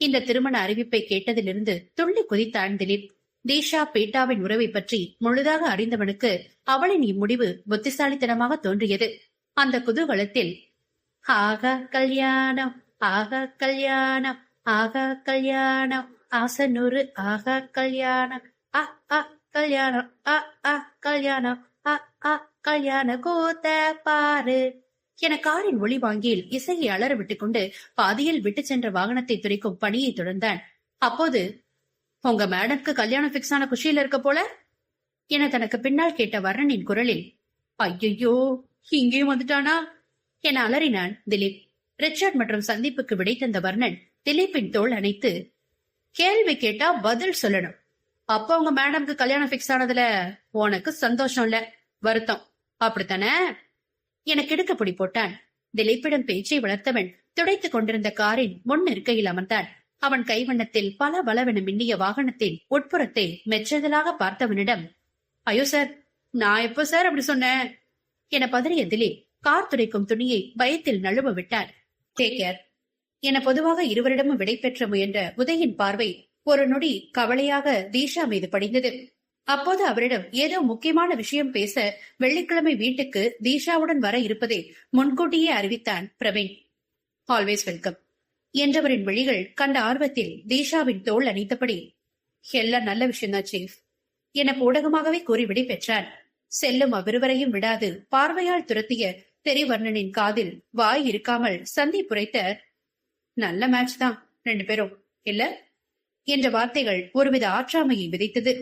இந்த திருமண அறிவிப்பை கேட்டதிலிருந்து துள்ளி குதித்தான் திலீப். தீஷா பீட்டாவின் உறவை பற்றி முழுதாக அறிந்தவனுக்கு அவளின் இம்முடிவு புத்திசாலித்தனமாக தோன்றியது. அந்த குதூகலத்தில் ஆக கல்யாணம் ஆக கல்யாணம் ஆக கல்யாணம் ஆசனூறு ஆக கல்யாணம் அ அ கல்யாணம் அ அ கல்யாணம் அ அ கல்யாண கூத்த பாரு. என காரின் ஒளி வாங்கியில் இசையை அலற விட்டுக்கொண்டு பாதியில் விட்டு சென்ற வாகனத்தை துரைக்கும் பணியை தொடர்ந்தான். அப்போது உங்க மேடம்க்கு கல்யாணம் பிக்ஸ் ஆன குஷியில இருக்க போல? என தனக்கு பின்னால் கேட்ட வர்ணனின் குரலில் ஐயையோ இங்கேயும் வந்துட்டானா? என அலறினான் திலீப். ரிச்சர்ட் மற்றும் சந்திப்புக்கு விடை தந்த வர்ணன் திலீப்பின் தோல் அணைத்து கேள்வி கேட்டா பதில் சொல்லணும். அப்ப உங்க மேடம்க்கு கல்யாணம் பிக்ஸ் ஆனதுல உனக்கு சந்தோஷம் இல்ல வருத்தம். அப்படித்தானே? எனக்கு பிடி போட்டான். திலீப்பிடம் பேச்சை வளர்த்தவன் துடைத்துக் கொண்டிருந்த காரின் முன் இருக்கையில் அமர்ந்தான். அவன் கைவண்ணத்தில் பல பலவென மின்னிய வாகனத்தின் உட்புறத்தை மெச்சதலாக பார்த்தவனிடம் ஐயோ சார் நான் எப்போ சார் அப்படி சொன்னேன் என பதறிய திலீப் கார் துடைக்கும் துணியை பயத்தில் நழுவ விட்டான் டேக் கேர் என பொதுவாக இருவரிடமும் விடை பெற்ற முயன்ற உதயின் பார்வை ஒரு நொடி கவலையாக தீஷா மீது படிந்தது. அப்போது அவரிடம் ஏதோ முக்கியமான விஷயம் பேச வெள்ளிக்கிழமை வீட்டுக்கு தீஷாவுடன் வர இருப்பதை முன்கூட்டியே அறிவித்தான் பிரவீன். ஆல்வேஸ் வெல்கம் என்றவரின் விழிகள் கண்ட ஆர்வத்தில் தீஷாவின் தோல் அணித்தபடி எல்லாம் நல்ல விஷயம்தான் சீஃப் என பூடகமாகவே கூறிவிடை பெற்றான். செல்லும் அவ்விருவரையும் விடாது பார்வையால் துரத்திய தெரிவர்ணனின் காதில் வாய் இருக்காமல் சந்தி புரைத்த நல்ல மேட்ச் தான் ரெண்டு பேரும் இல்ல? என்ற வார்த்தைகள் ஒருவித ஆற்றாமையை விதைத்தது.